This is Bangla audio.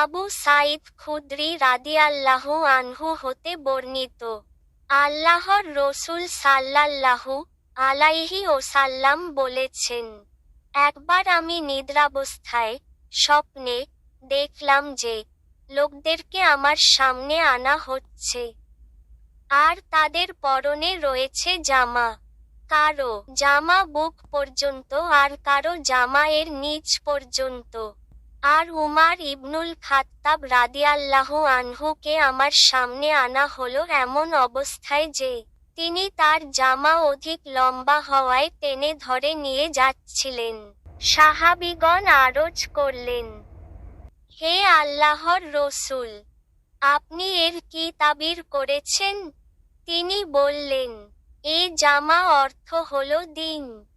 আবু সাইদ খুদরি রাদিয়াল্লাহু আনহু হতে বর্ণিত। আল্লাহর রসুল সাল্লাল্লাহু আলাইহি ওসাল্লাম বলেছেন, একবার আমি নিদ্রাবস্থায় স্বপ্নে দেখলাম যে লোকদেরকে আমার সামনে আনা হচ্ছে আর তাদের পরনে রয়েছে জামা। কারও জামা বুক পর্যন্ত আর কারও জামা এর নিচ পর্যন্ত। আর উমার ইবনুল খাত্তাব রাদিয়াল্লাহু আনহুকে আমার সামনে আনা হলো এমন অবস্থায় যে, তিনি তার জামা অধিক লম্বা হওয়ায় টেনে ধরে নিয়ে যাচ্ছিলেন। সাহাবিগণ আরজ করলেন, হে আল্লাহর রসুল, আপনি এর কি তাবির করেছেন? তিনি বললেন, এ জামা অর্থ হলো দিন।